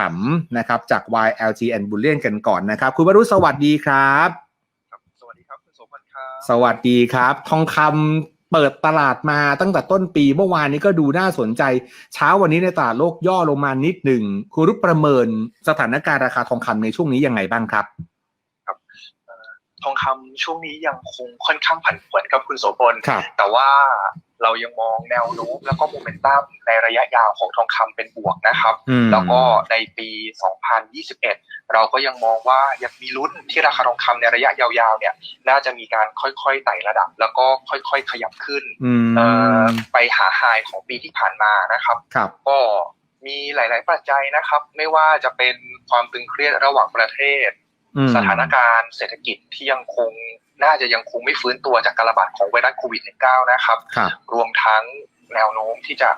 ขำนะครับจาก YLG and Bullion กันก่อนนะครับ คุณวรุษสวัสดีครับครับสวัสดีครับคุณโสมพลครับ สวัสดีครับ ทองคำเปิดตลาดมาตั้งแต่ต้นปีเมื่อวานนี้ก็ดูน่าสนใจ เช้าวันนี้ในตลาดโลกย่อลงมานิดหนึ่งคุณรุปประเมินสถานการณ์ราคาทองคำในช่วงนี้ยังไงบ้างครับทองคำช่วงนี้ยังคงค่อนข้างผันผวนครับคุณโสพลครับแต่ว่า เรายังมองแนวโน้มแล้วก็โมเมนตัมในระยะยาวของทองคำเป็นบวกนะครับอืมแล้วก็ในปี 2021 เราก็ยังมองว่ายังมีลุ้นที่ราคาทองคำในระยะยาวๆเนี่ยน่าจะมีการค่อยๆไต่ระดับ แล้วก็ค่อยๆขยับขึ้นอืมเอ่อไปหาไฮของปีที่ผ่านมานะครับครับก็มีหลาย ๆ ปัจจัยนะครับ ไม่ว่าจะเป็นความตึงเครียดระหว่างประเทศอืมสถานการณ์เศรษฐกิจที่ยังคง น่าจะยังคงไม่ฟื้นตัวจากการระบาดของไวรัสโควิด -19 นะครับครับ รวมทั้งแนวโน้มที่จะ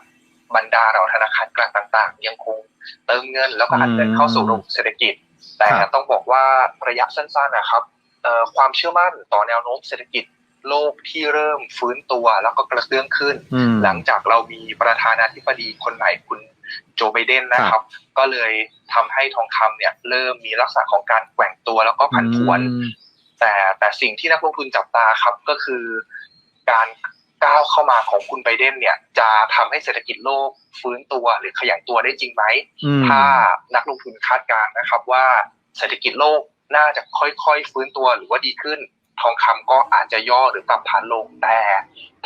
บรรดาเราธนาคารกลางต่าง ๆ ยังคงเติมเงินแล้วก็อัดเงินเข้าสู่ระบบเศรษฐกิจ แต่ครับต้องบอกว่าระยะสั้นๆนะครับเอ่อความเชื่อมั่นต่อแนวโน้มเศรษฐกิจโลกที่เริ่มฟื้นตัวแล้วก็กระเตื้องขึ้นอืมหลังจากเรามีประธานาธิบดีคนใหม่คุณโจไบเดนนะครับ ก็เลยทำให้ทองคำเนี่ยเริ่มมีลักษณะของการแกว่งตัวแล้วก็ผันผวนอืม แต่แต่สิ่งที่นักลงทุนจับตาครับก็คือการก้าวเข้ามาของคุณไบเดนเนี่ย จะทำให้เศรษฐกิจโลกฟื้นตัวหรือขยายตัวได้จริงไหมอืมถ้านักลงทุนคาดการณ์นะครับว่าเศรษฐกิจโลกน่าจะค่อยๆ ฟื้นตัวหรือว่าดีขึ้น ทองคำก็อาจจะย่อหรือปรับฐานลงแต่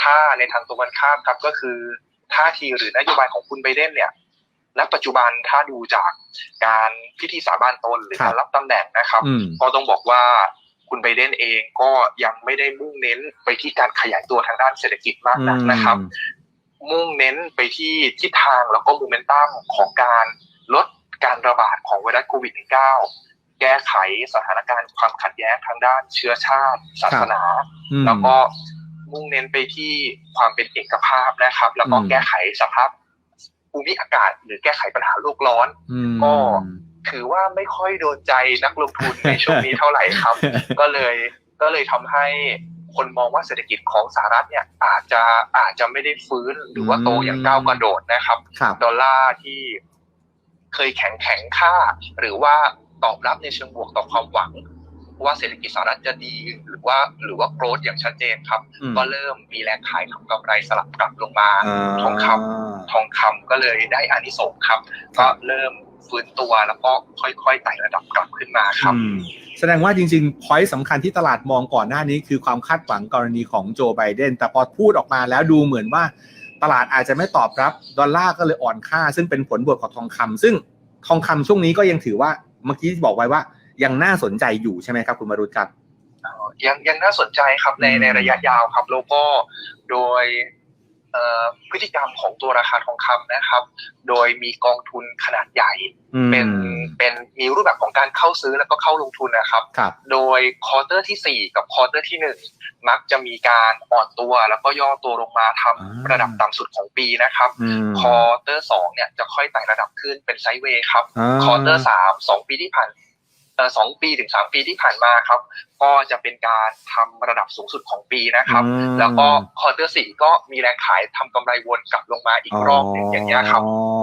ถ้าในทางตรงกันข้ามครับก็คือท่าทีหรือนโยบายของคุณไบเดนเนี่ยณปัจจุบันถ้าดูจากการพิธีสาบานตนหรือครับการรับตำแหน่งนะครับอืมก็ต้องบอกว่า คุณไบเดนเองก็ยังไม่ได้มุ่งเน้นไปที่การขยายตัวทางด้านเศรษฐกิจมากนักนะครับ มุ่งเน้นไปที่ทิศทางแล้วก็โมเมนตัมของการลดการระบาดของไวรัสโควิด -19 แก้ไขสถานการณ์ความขัดแย้งทางด้านเชื้อชาติ ศาสนาอืมแล้วก็มุ่งเน้นไปที่ความเป็นเอกภาพนะครับ แล้วก็อืมแก้ไขสภาพภูมิอากาศ หรือแก้ไขปัญหาโลกร้อนอืมก็ ถือว่าไม่ค่อยโดนใจนักลงทุนในช่วงนี้เท่าไหร่ครับ ก็เลยก็เลยทำให้คนมองว่าเศรษฐกิจของสหรัฐเนี่ยอาจจะอาจจะไม่ได้ฟื้นหรือว่าโตอย่างก้าวกระโดดนะครับครับดอลลาร์ที่เคยแข็งแข็งค่า หรือว่าตอบรับในเชิงบวกต่อความหวัง ว่าเศรษฐกิจสหรัฐจะดีหรือว่าหรือว่าโกรธอย่างชัดเจนครับอืมก็เริ่มมีแรงขายทำกำไรสลับกลับลงมาาทองคทองคำก็เลยได้อานิสงส์ครับครัก็บเริ่ม ฟื้นตัวแล้วก็ค่อยๆไต่ระดับกลับขึ้นมาครับอืมแสดงว่าจริงๆพอยต์สำคัญที่ตลาดมองก่อนหน้านี้คือความคาดหวังกรณีของโจไบเดน แต่พอพูดออกมาแล้วดูเหมือนว่าตลาดอาจจะไม่ตอบรับ ดอลลาร์ก็เลยอ่อนค่า ซึ่งเป็นผลบวกของทองคำซึ่งทองคำช่วงนี้ก็ยังถือว่าเมื่อกี้บอกไว้ว่ายังน่าสนใจอยู่ใช่ไหมครับ คุณมารุตครับยังยังน่าสนใจครับในอืมในระยะยาวครับ แล้วก็โดยเอ่อ พฤติกรรมของตัวราคาทองคำนะครับ โดยมีกองทุนขนาดใหญ่อืมเป็นเป็นมีรูปแบบของการเข้าซื้อแล้วก็เข้าลงทุนนะครับครับโดยควอเตอร์ที่ 4 กับควอเตอร์ที่ 1 มักจะมีการอ่อนตัวแล้วก็ย่อตัวลงมาทำอ่าระดับต่ำสุดของปีนะครับอืมควอเตอร์สองเนี่ยจะค่อยไต่ระดับขึ้นเป็นไซด์เวย์ครับาควอเตอร์สามสองปีที่ผ่านเอ่อสองปีถึงสามปีที่ผ่านมาครับ ก็จะเป็นการทำระดับสูงสุดของปีนะครับอืมแล้วก็ควอเตอร์สี่ก็มีแรงขายทำกำไรวนกลับลงมาอีกรอบหนึ่งอย่างเงี้ยครับ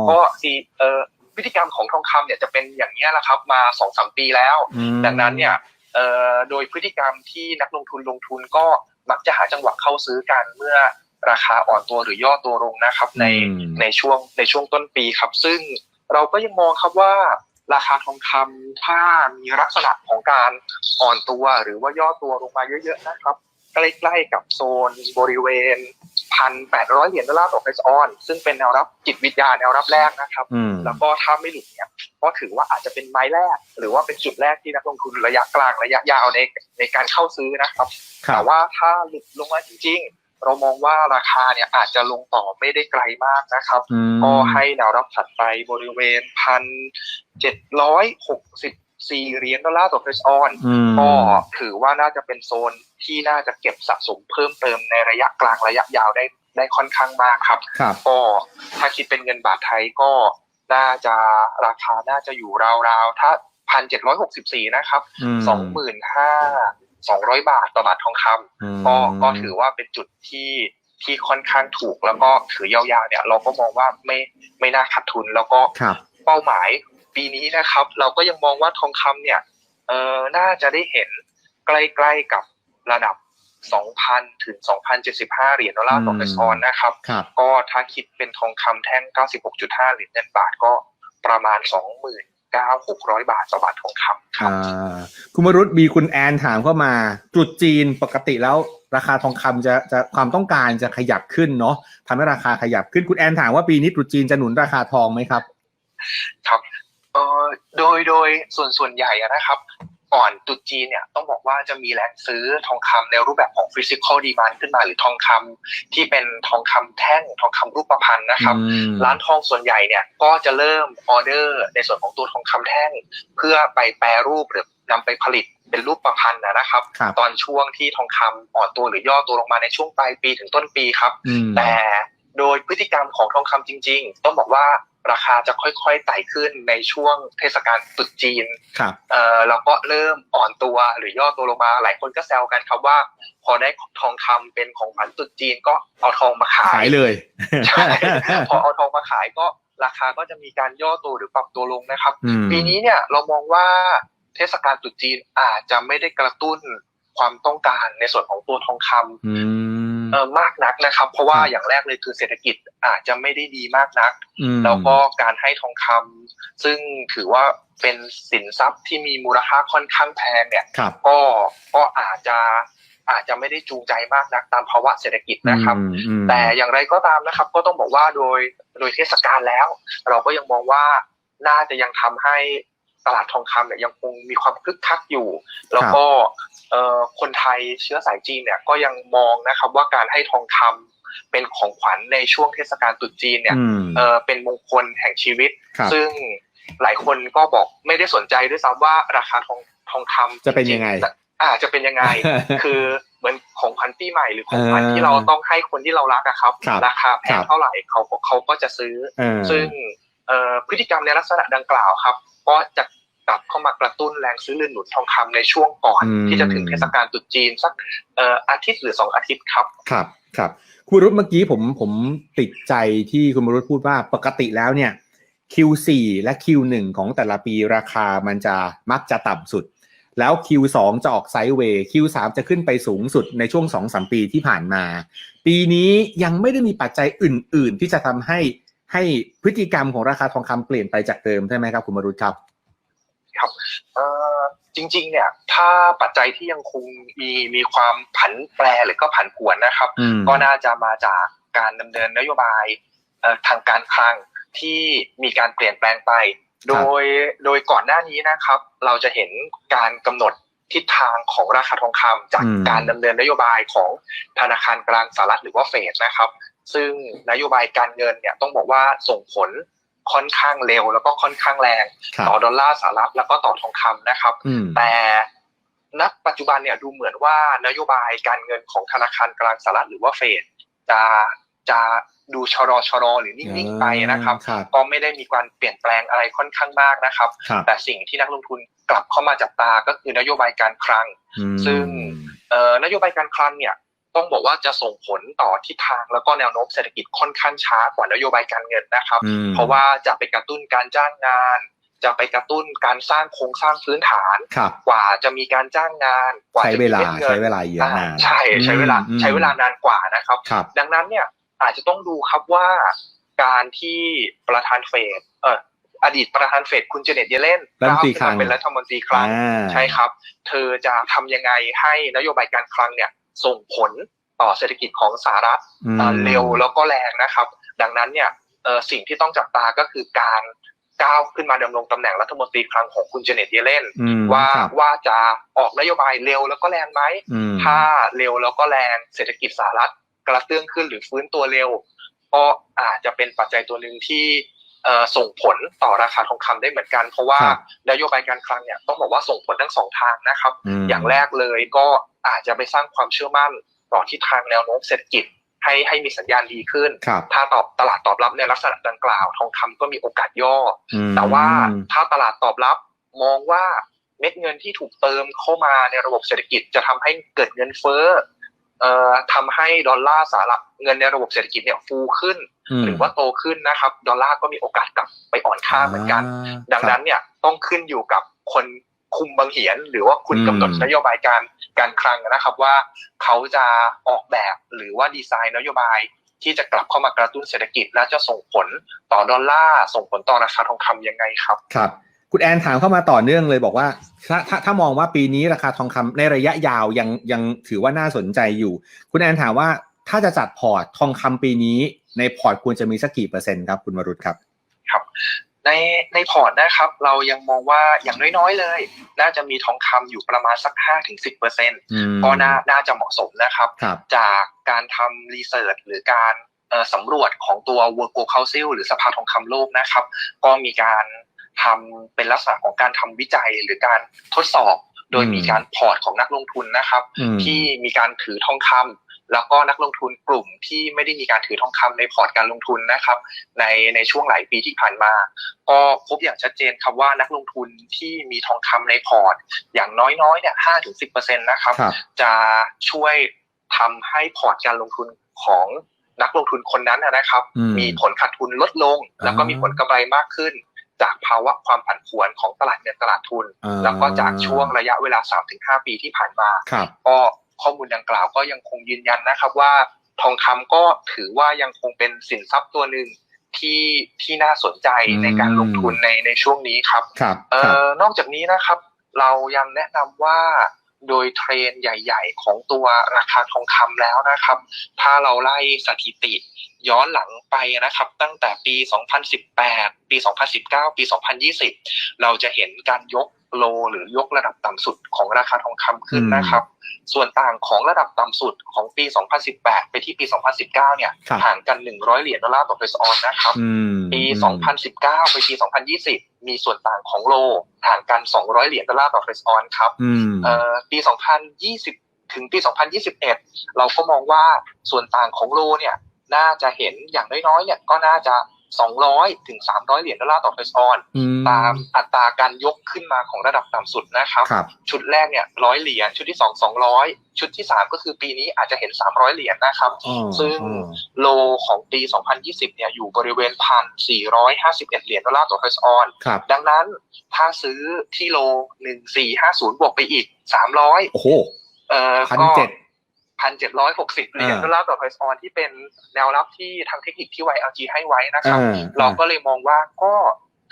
ก็ซีเอ่อพฤติกรรมของทองคำเนี่ยจะเป็นอย่างนี้ยแหละครับ มาสองสามปีแล้วอืมดังนั้นเนี่ยเอ่อโดยพฤติกรรมที่นักลงทุนลงทุนก็มักจะหาจังหวะเข้าซื้อกันเมื่อราคาอ่อนตัวหรือย่อตัวลงนะครับ ในอืมในช่วงในช่วงต้นปีครับ ซึ่งเราก็ยังมองครับว่า ราคาทองคำถ้ามีลักษณะของการอ่อนตัวหรือว่าย่อตัวลงมาเยอะๆนะครับ ใกล้ๆกับโซนบริเวณพันแปดร้อยเหรียญดอลลาร์ต่อเฟสออน ซึ่งเป็นแนวรับจิตวิทยาแนวรับแรกนะครับอืมแล้วก็ถ้าไม่หลุดเนี่ยก็ถือว่าอาจจะเป็นไม้แรก หรือว่าเป็นจุดแรกที่นักลงทุนระยะกลางระยะยาวในในการเข้าซื้อนะครับครัแต่บว่าถ้าหลุดลงมาจริงๆ เรามองว่าราคาเนี่ยอาจจะลงต่อไม่ได้ไกลมากนะครับอืมก็ให้แนวรับถัดไปบริเวณพันเจ็ดร้อยหกสิบสี่เหรียญดอลลาร์ต่อเฟสออนอืมก็ถือว่าน่าจะเป็นโซนที่น่าจะเก็บสะสมเพิ่มเติมในระยะกลางระยะยาวได้ได้ค่อนข้างมากครับครับก็ถ้าคิดเป็นเงินบาทไทยก็น่าจะราคาน่าจะอยู่ราวๆ ถ้าพันเจ็ดร้อยหกสิบสี่นะครับมสองหมื่นห้า สองร้อยบาทต่อบาททองคำอืมก็ก็ถือว่าเป็นจุดที่ที่ค่อนข้างถูกแล้วก็ถือยาวๆเนี่ย เราก็มองว่าไม่ไม่น่าขาดทุนแล้วก็ครับเป้าหมายปีนี้นะครับ เราก็ยังมองว่าทองคำเนี่ยเออน่าจะได้เห็นใกล้ๆกับระดับ 2,000 ถึง 2,075 เหรียญดอลลาร์ต่อออนซ์นะครับครับ ก็ถ้าคิดเป็นทองคำแท่ง 96.5 เหรียญเงินบาทก็ประมาณ 29,600บาทต่อบาททองคำครับอ่าคุณมรุตมีคุณแอนถามเข้ามาตรุษจีนปกติแล้วราคาทองคำจะจะความต้องการจะขยับขึ้นเนาะทำให้ราคาขยับขึ้นคุณแอนถามว่าปีนี้ตรุษจีนจะหนุนราคาทองไหมครับ ครับเอ่อโดยโดยส่วนส่วนใหญ่อะนะครับ ก่อนตรุษจีนเนี่ยต้องบอกว่าจะมีแรงซื้อทองคำในรูปแบบของ physical demand ขึ้นมาหรือทองคำที่เป็นทองคำแท่งทองคำรูปพรรณนะครับอืมร้านทองส่วนใหญ่เนี่ยก็จะเริ่มออเดอร์ในส่วนของตัวทองคำแท่ง เพื่อไปแปรรูปหรือนำไปผลิตเป็นรูปประพันธ์นะนะครับครับ ตอนช่วงที่ทองคำอ่อนตัวหรือย่อตัวลงมาในช่วงปลายปีถึงต้นปีครับอืมแต่โดยพฤติกรรมของทองคำจริง ๆ ต้องบอกว่า ราคาจะค่อยๆไต่ขึ้นในช่วงเทศกาลตรุษจีนครับเอ่อแล้วก็เริ่มอ่อนตัวหรือย่อตัวลงมา หลายคนก็แซวกันครับว่า พอได้ทองคำเป็นของขวัญตรุษจีนก็เอาทองมาขาขายยเลยใช่พอเอาทองมาขายก็ราคาก็จะมีการย่อตัวหรือปรับตัวลงนะครับอืมปีนี้เนี่ยเรามองว่าเทศกาลตรุษจีนอาจจะไม่ได้กระตุ้นความต้องการในส่วนของตัวทองคำอื มเออมากนักนะครับ เพราะว่าครับอย่างแรกเลยคือเศรษฐกิจอาจจะไม่ได้ดีมากนักอืมแล้วก็การให้ทองคำซึ่งถือว่าเป็นสินทรัพย์ที่มีมูลค่าค่อนข้างแพงเนี่ยครับก็ก็อาจจะอาจจะไม่ได้จูงใจมากนักตามภาวะเศรษฐกิจนะครับอืมอืมแต่อย่างไรก็ตามนะครับ ก็ต้องบอกว่าโดยโดยเทศกาลแล้ว เราก็ยังมองว่าน่าจะยังทำให้ ตลาดทองคำเนี่ยยังคงมีความคึกคักอยู่ แล้วก็เอ่อคนไทยเชื้อสายจีนเนี่ยก็ยังมองนะครับว่าการให้ทองคำเป็นของขวัญในช่วงเทศกาลตรุษจีนเนี่ยอืมเออเป็นมงคลแห่งชีวิตครับซึ่งหลายคนก็บอกไม่ได้สนใจด้วยซ้ำว่าราคาทองทองคำจะเป็นยังไงจริๆอ่าจะเป็นยังไง คือเหมือนของขวัญปีใหม่หรือของขวัญเออที่เราต้องให้คนที่เรารักอะครับครับราคาแพครังบเท่าไหร่เขาเขาก็จะซื้อเออซึ่งเอ่อ พฤติกรรมในลักษณะดังกล่าวครับก็จะกลับเข้ามากระตุ้นแรงซื้อเรือนหนุนทองคำในช่วงก่อนอืมที่จะถึงเทศกาลตรุษจีนสักเอ่ออาทิตย์หรือสองอาทิตย์ครับครับครับคุณรุตเมื่อกี้ผมผมติดใจที่คุณมรุตพูดว่าปกติแล้วเนี่ย Q4 และ Q1 ของแต่ละปีราคามันจะมักจะต่ำสุด แล้ว Q2 จะออกไซด์เวย์ Q3 จะขึ้นไปสูงสุดในช่วง 2-3 ปีที่ผ่านมา ปีนี้ยังไม่ได้มีปัจจัยอื่น ๆ ที่จะทำให้ ให้พฤติกรรมของราคาทองคำเปลี่ยนไปจากเดิมใช่ไหมครับคุณมรุตครับเอ่อจริง ๆ เนี่ย ถ้าปัจจัยที่ยังคงมีมีความผันแปรหรือก็ผันผวนนะครับอืมก็น่าจะมาจากการดำเนินนโยบายเอ่อทางการคลังที่มีการเปลี่ยนแปลงไป โดยโดยก่อนหน้านี้นะครับ เราจะเห็นการกำหนดทิศทางของราคาทองคำจากอืมการดำเนินนโยบายของธนาคารกลางสหรัฐหรือว่าเฟดนะครับ ซึ่งนโยบายการเงินเนี่ยต้องบอกว่าส่งผลค่อนข้างเร็วแล้วก็ค่อนข้างแรงครับต่อดอลลาร์สหรัฐแล้วก็ต่อทองคำนะครับอืมแต่ณปัจจุบันเนี่ยดูเหมือนว่านโยบายการเงินของธนาคารกลางสหรัฐหรือว่าเฟดจะจะดูชะลอชะลอหรือนิ่งๆไปนะครับครับก็ไม่ได้มีการเปลี่ยนแปลงอะไรค่อนข้างมากนะครับครับ แต่สิ่งที่นักลงทุนกลับเข้ามาจับตาก็คือนโยบายการคลังอืมซึ่งเอ่อนโยบายการคลังเนี่ย ต้องบอกว่าจะส่งผลต่อทิศทางแล้วก็แนวโน้มเศรษฐกิจค่อนข้างช้ากว่านโยบายการเงินนะครับอืมเพราะว่าจะไปกระตุ้นการจ้างงาน จะไปกระตุ้นการสร้างโครงสร้างพื้นฐานครับกว่าจะมีการจ้างงาน กว่าใช้จะเวมีลาม็ดงินใช้เวลาเยอะนานใช่ใช้เวลาอืมใช้เวลานานกว่านะครับครับ ดังนั้นเนี่ยอาจจะต้องดูครับว่าการที่ประธานเฟดเอออดีตประธานเฟดคุณเจเน็ตเยเลนรัฐมนตรีก้าวขึ้นคลัมางเป็นรัฐมนตรีคลังอ่าใช่ครับ เธอจะทำยังไงให้นโยบายการคลังเนี่ย ส่งผลต่อเศรษฐกิจของสหรัฐอืมเอ่อเร็วแล้วก็แรงนะครับ ดังนั้นเนี่ยเอ่อสิ่งที่ต้องจับตาก็คือการก้าวขึ้นมาดำรงตำแหน่งรัฐมนตรีคลังของคุณเจเน็ตเยเลนอืมว่าครับว่าจะออกนโยบายเร็วแล้วก็แรงไหมอืมถ้าเร็วแล้วก็แรงเศรษฐกิจสหรัฐกระเตื้องขึ้นหรือฟื้นตัวเร็ว ก็อาจจะเป็นปัจจัยตัวหนึ่งที่เอ่อ ส่งผลต่อราคาทองคำได้เหมือนกัน เพราะว่าครับนโยบายการคลังเนี่ยต้องบอกว่าส่งผลทั้งสองทางนะครับมอย่างแรกเลยก็อาจจะไปสร้างความเชื่อมั่นต่อทิศทางแนวโน้มเศรษฐกิจให้ให้มีสัญญาณดีขึ้นครับถ้าตอบตลาดตอบรับในลักษณะดังกล่าว ทองคำก็มีโอกาสย่ออืมแต่ว่าถ้าตลาดตอบรับมองว่าเม็ดเงินที่ถูกเติมเข้ามาในระบบเศรษฐกิจจะทำให้เกิดเงินเฟ้อเอ่อ ทำให้ดอลลาร์สหรัฐเงินในระบบเศรษฐกิจเนี่ยฟูขึ้นมหรือว่าโตขึ้นนะครับ ดอลลาร์ก็มีโอกาสกลับไปอ่อนค่าเหมือนกันาดังนั้นเนี่ยต้องขึ้นอยู่กับคนคุมบังเหียน หรือว่าคุณอืมกำหนดนโยบายการการคลังนะครับว่าเขาจะออกแบบหรือว่าดีไซน์นโยบายที่จะกลับเข้ามากระตุ้นเศรษฐกิจ และจะส่งผลต่อดอลลาร์ส่งผลต่อราคาทองคำยังไงครับครับ คุณแอนถามเข้ามาต่อเนื่องเลยบอกว่า ถ้าถ้าถ้ามองว่าปีนี้ราคาทองคำในระยะยาวยังยังถือว่าน่าสนใจอยู่ คุณแอนถามว่าถ้าจะจัดพอร์ตทองคำปีนี้ ในพอร์ตควรจะมีสักกี่เปอร์เซ็นต์ครับคุณวรุษครับ ในในพอร์ตนะครับ เรายังมองว่าอย่างน้อยๆเลย น่าจะมีทองคำอยู่ประมาณสัก5-10%ถึง10%เปอร์เซ็นต์อืมก็น่าน่าจะเหมาะสมนะครับครับจากการทำรีเสิร์ชหรือการเอ่อสำรวจของตัว World Gold Council หรือสภาทองคำโลกนะครับ ก็มีการ ทำเป็นลักษณะของการทำวิจัยหรือการทดสอบ โดยอืมมีการพอร์ตของนักลงทุนนะครับอืมที่มีการถือทองคำแล้วก็นักลงทุนกลุ่มที่ไม่ได้มีการถือทองคำในพอร์ตการลงทุนนะครับ ในในช่วงหลายปีที่ผ่านมา ก็พบอย่างชัดเจนครับว่านักลงทุนที่มีทองคำในพอร์ต อย่างน้อยๆเนี่ยห้าถึงสิบเปอร์เซ็นต์นะครับครับจะช่วยทำให้พอร์ตการลงทุนของนักลงทุนคนนั้นนะนะครับอืมมีผลขาดทุนลดลง แล้วก็มีผลกำไรมากขึ้น จากภาวะความผันผวนของตลาดเงินตลาดทุนอ่าแล้วก็จากช่วงระยะเวลา 3-5 ปีที่ผ่านมาครับก็ข้อมูลดังกล่าวก็ยังคงยืนยันนะครับว่าทองคำก็ถือว่ายังคงเป็นสินทรัพย์ตัวหนึ่งที่ที่น่าสนใจอืมในการลงทุนในในช่วงนี้ครับครับเอ่ครับอนอกจากนี้นะครับ เรายังแนะนำว่า โดยเทรนใหญ่ ๆ ของตัวราคาทองคำแล้วนะครับ ถ้าเราไล่สถิติย้อนหลังไปนะครับ ตั้งแต่ปี 2018 ปี 2019 ปี 2020 เราจะเห็นการยก โลหรือยกระดับต่ำสุดของราคาทองคำขึ้นอืมนะครับ ส่วนต่างของระดับต่ำสุดของปี 2018 ไปที่ปี 2019 เนี่ยครับห่างกัน 100 เหรียญดอลลาร์ต่อเฟสออนนะครับอืมปีอืม2019 ไปปี 2020 มีส่วนต่างของโลห่างกัน 200 เหรียญดอลลาร์ต่อเฟสออนครับอืมเอ่อปี 2020 ถึงปี 2021 เราก็มองว่าส่วนต่างของโลเนี่ยน่าจะเห็นอย่างน้อยๆเนี่ยก็น่าจะ 200 ถึง 300 เหรียญดอลลาร์ต่อเฟสออนอืมตามอัตราการยกขึ้นมาของระดับต่ำสุดนะครับครับชุดแรกเนี่ยร้อยเหรียญชุดที่สองสองร้อยชุดที่สามก็คือปีนี้อาจจะเห็น 300 เหรียญนะครับอ๋อซึ่งอ๋อโลของปี 2020 เนี่ยอยู่บริเวณพัน451 เหรียญดอลลาร์ต่อเฟสออนครับดังนั้นถ้าซื้อที่โล 1450 บวกไปอีก 300โอ้โหเอ่อพันก็เจ็ด พันเจ็ดร้อยหกสิบเหรียญอ่าดอลลาร์ต่อเฟสออนที่เป็นแนวรับที่ทางเทคนิคที่ YLG ให้ไว้นะครับอ่าเราก็เลยมองว่าก็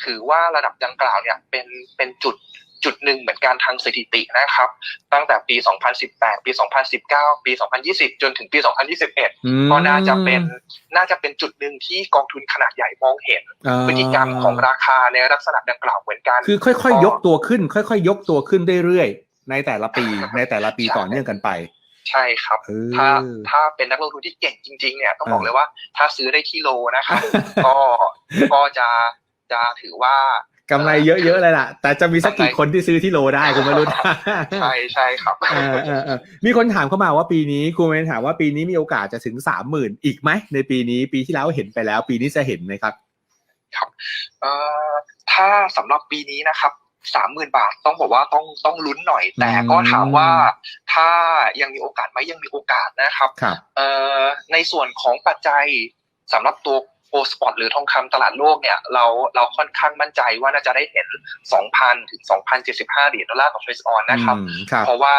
ถือว่าระดับดังกล่าวเนี่ยเป็นเป็นจุดจุดหนึ่งเหมือนกันทางสถิตินะครับ ตั้งแต่ปี 2018 ปี 2019 ปี 2020 จนถึงปี 2021อืมก็น่าจะเป็นน่าจะเป็นจุดหนึ่งที่กองทุนขนาดใหญ่มองเห็นอ่าพฤติกรรมของราคาในลักษณะดังกล่าวเหมือนกัน คือค่อยๆ ยกตัวขึ้น ค่อยๆ ยกตัวขึ้นเรื่อยๆ ในแต่ละปีในแต่ละปีใช่ต่อเนื่องกันไป ใช่ครับเออถ้าถ้าเป็นนักลงทุนที่เก่งจริง ๆ เนี่ยต้องบอกเออเลยว่า ถ้าซื้อได้ที่โลนะครับ ก็ก็จะจะถือว่ากำไรเยอะๆเลยล่ะ แต่จะมีสักกี่คนที่ซื้อที่โลได้คุณไม่รู้ใช่ใช่ครับเออเออเออมีคนถามเข้ามาว่าปีนี้คุณเมนถามว่าปีนี้มีโอกาสจะถึงสามหมื่นอีกไหมในปีนี้ปีที่แล้วเห็นไปแล้ว ปีนี้จะเห็นไหมครับเอ่อถ้าสำหรับปีนี้นะครับ สามหมื่นบาทต้องบอกว่าต้องต้องลุ้นหน่อย แต่ก็ถามว่าถ้ายังมีโอกาสไหมยังมีโอกาสนะครับครับเอ่อในส่วนของปัจจัยสำหรับตัวโอสปอตหรือทองคำตลาดโลกเนี่ยเราเราค่อนข้างมั่นใจว่าน่าจะได้เห็น 2,000 ถึง 2,075 เหรียญดอลลาร์ต่อเทรซออนนะครับอืมครับเพราะว่า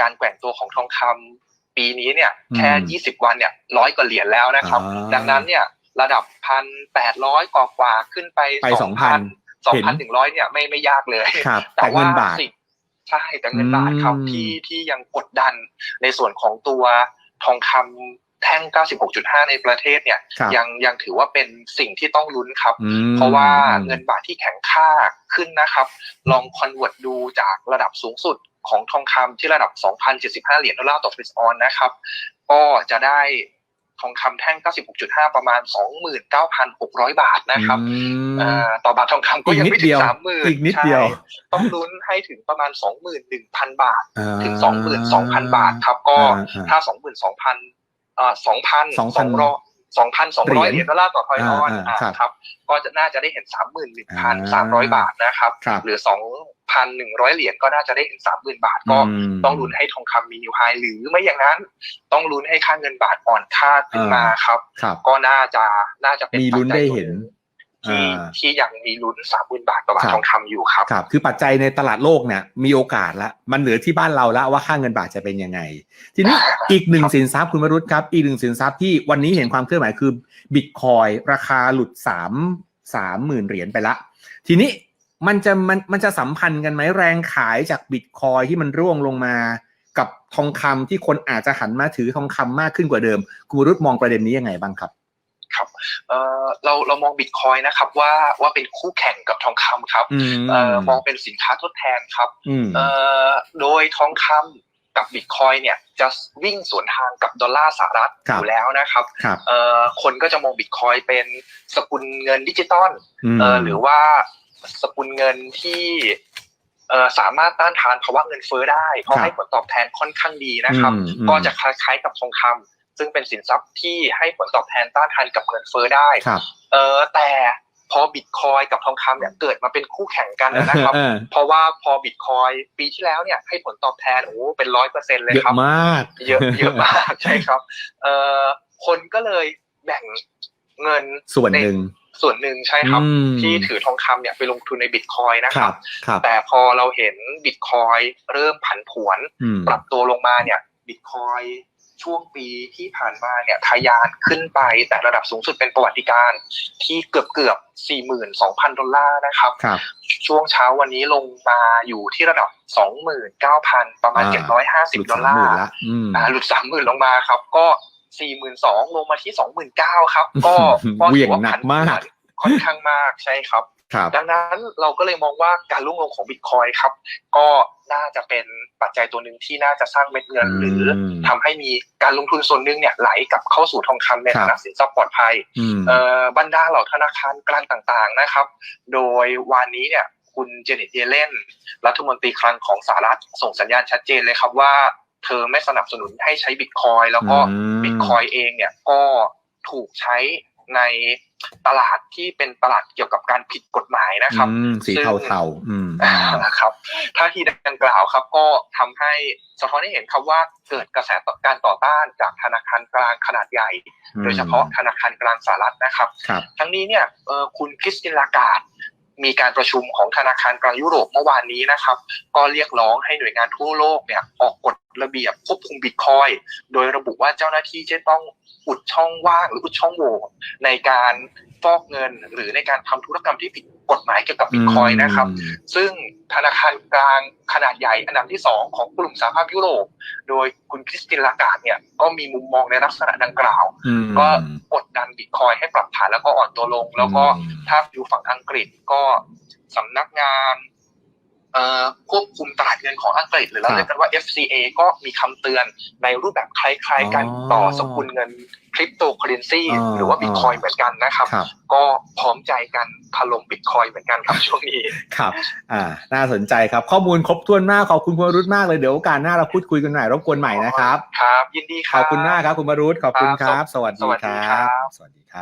การแกว่งตัวของทองคำปีนี้เนี่ยอืมแค่ 20 วันเนี่ยร้อยกว่าเหรียญแล้วนะครับอ่าดังนั้นเนี่ยระดับพันแปดร้อยกว่าๆขึ้นไปไปสองพัน2,000 สองพันถึงร้อยเนี่ยไม่ไม่ยากเลยครับแต่แต่ว่าเงินบาทสิ่งใช่แต่เงินบาทครับอืมที่ที่ยังกดดันในส่วนของตัวทองคำแท่ง 96.5 ในประเทศเนี่ยครับยังยังถือว่าเป็นสิ่งที่ต้องลุ้นครับอืมเพราะว่าเงินบาทที่แข็งค่าขึ้นนะครับ ลองคอนเวิร์ตดูจากระดับสูงสุดของทองคำที่ระดับ 2,075 เหรียญดอลลาร์ต่อฟริสออนนะครับ ก็จะได้ ทองคำแท่ง 96.5 ประมาณ 29,600 บาทนะครับต่อบาททองคำก็ยังไม่ถึงสามหมื่นอีกนิดเดียว ต้องลุ้นให้ถึงประมาณ 21,000 บาท ถึง 22,000 บาทครับ ก็ถ้า 22,000 2,000 2,000 สองพันสองร้อยเหรียญดอลลาร์ต่อทอยออนครับ ก็จะน่าจะได้เห็นสามหมื่นหนึ่งพันสามร้อยบาทนะครับ หรือสองพันหนึ่งร้อยเหรียญก็น่าจะได้เห็นสามหมื่นบาท ก็ต้องลุ้นให้ทองคำมีนิวไฮหรือไม่อย่างนั้น ต้องลุ้นให้ค่าเงินบาทอ่อนค่าขึ้นมาครับ ก็น่าจะน่าจะเป็นมีลุ้นได้เห็น ที่อ่าที่ยังมีลุ้น30,000บาทต่อบาทครับทองคำอยู่ครับครับ คือปัจจัยในตลาดโลกเนี่ยมีโอกาสละมันเหลือที่บ้านเราแล้วว่าค่าเงินบาทจะเป็นยังไง ทีนี้อีกหนึ่งสินทรัพย์คุณวรุษครับ อีกหนึ่งสินทรัพย์ที่วันนี้เห็นความเคลื่อนไหวคือบิตคอยราคาหลุดสามสามหมื่นเหรียญไปละ ทีนี้มันจะมันมันจะสัมพันธ์กันไหมแรงขายจากบิตคอยที่มันร่วงลงมากับทองคำที่คนอาจจะหันมาถือทองคำมากขึ้นกว่าเดิมคุณวรุษมองประเด็นนี้ยังไงบ้างครับ เออเราเรามองบิตคอยนะครับว่าว่าเป็นคู่แข่งกับทองคำครับอืมเออมองเป็นสินค้าทดแทนครับอืมเอ่อโดยทองคำกับบิตคอยเนี่ยจะวิ่งสวนทางกับดอลลาร์สหรัฐครัอบยู่แล้วนะครับครับเอ่อคนก็จะมองบิตคอยเป็นสกุลเงินดิจิตอลมเอ่อหรือว่าสกุลเงินที่เอ่อสามารถต้านทานภาวะเงินเฟ้อได้ เพราะครับให้ผลตอบแทนค่อนข้างดีนะครับอืมอืมก็จะคล้ายๆกับทองคำ ซึ่งเป็นสินทรัพย์ที่ให้ผลตอบแทนต้านทานกับเงินเฟ้อได้ครับเออแต่พอบิตคอยกับทองคำเนี่ยเกิดมาเป็นคู่แข่งกันนะครับเออเพราะว่าพอบิตคอยปีที่แล้วเนี่ยให้ผลตอบแทนโอ้โหเป็นร้อยเปอร์เซ็นเลยเยอะครับมากเยอะเยอะมากใช่ครับเอ่อคนก็เลยแบ่งเงินส่วนหนึ่งส่วนหนึ่งใช่ครับอืมที่ถือทองคำเนี่ยไปลงทุนในบิตคอยนะคครัรับบครับแต่พอเราเห็นบิตคอยเริ่มผันผวนอืมปรับตัวลงมาเนี่ยบิตคอย ช่วงปีที่ผ่านมาเนี่ยทะยานขึ้นไปแต่ระดับสูงสุดเป็นประวัติการณ์ที่เกือบเกือบ 42,000 ดอลลาร์นะครับครับช่วงเช้าวันนี้ลงมาอยู่ที่ระดับ 29,000 ประมาณอ่า750 ดอลลาร์ละอืมอ่าหลุด 30,000 ลงมาครับ ก็ 42,000 ลงมาที่ 29,000 ครับ ก็ก็เหวี่ถืยงอว่าหนัผักนมากผวนค่อนข้างมากใช่ครับครับ ดังนั้นเราก็เลยมองว่าการลุ่งลงของบิตคอยครับ ก็น่าจะเป็นปัจจัยตัวหนึ่งที่น่าจะสร้างเม็ดเงิน หรือมทำให้มีการลงทุนส่วนหนึ่งเนี่ยไหลกลับเข้าสู่ทองคำในครับฐานะสินทรัพย์ปลอดภัยอืมเอ่อบรรดาเหล่าธนาคารกลางต่างๆนะครับ โดยวันนี้เนี่ยคุณเจเน็ตเยเลนรัฐมนตรีคลังของสหรัฐส่งสัญญาณชัดเจนเลยครับว่า เธอไม่สนับสนุนให้ใช้บิตคอยแล้วก็อืมบิตคอยเองเนี่ยก็ถูกใช้ใน ตลาดที่เป็นตลาดเกี่ยวกับการผิดกฎหมายนะครับอืมสีเทาๆอืมนะครับท่าทีดังกล่าวครับ ก็ทำให้สะท้อนให้เห็นครับว่าเกิดกระแสต่อการต่อต้านจากธนาคารกลางขนาดใหญ่ โดยเฉพาะธนาคารกลางสหรัฐนะครับครับทั้งนี้เนี่ยเอ่อคุณคริสตินลากาด มีการประชุมของธนาคารกลางยุโรปเมื่อวานนี้นะครับ ก็เรียกร้องให้หน่วยงานทั่วโลกเนี่ยออกกฎระเบียบควบคุมบิตคอยโดยระบุว่าเจ้าหน้าที่จะต้องอุดช่องว่างหรืออุดช่องโหว่ในการฟอกเงินหรือในการทำธุรกรรมที่ผิดกฎหมายเกี่ยวกับบิตคอยนะครับ ซึ่งธนาคารกลางขนาดใหญ่อันดับที่สองของกลุ่มสหภาพยุโรป โดยคุณคริสตินลากาดเนี่ยก็มีมุมมองในลักษณะดังกล่าวอืมก็ก ดดันบิตคอยให้ปรับฐานแล้วก็อ่อนตัวลง แล้วก็อืมถ้าอยู่ฝั่งอังกฤษก็สำนักงานเอ่อ ควบคุมตลาดเงินของอังกฤษหรือเราเรียกกันว่า FCA ก็มีคำเตือนในรูปแบบคล้ายๆกันอ๋อต่อสกุลเงินคริปโตเคอเรนซีอ่าหรือว่าบิตคอยเหมือนกันนะครับครับ ก็พร้อมใจกันถล่มบิตคอยเหมือนกันครับช่วงนี้ครับอ่าน่าสนใจครับข้อมูลครบถ้วนมากขอบคุณคุณวรุษมากเลยเดี๋ยวโอกาสหน้าเราพูดคุยกันหน่อยรบกวนใหม่นะครับ ครับ ยินดีคขรับอบคุณมากครับคุณวรุษขอบคุณครับ สวัสสดีวัสคดีรัครับบสวัสดีครับ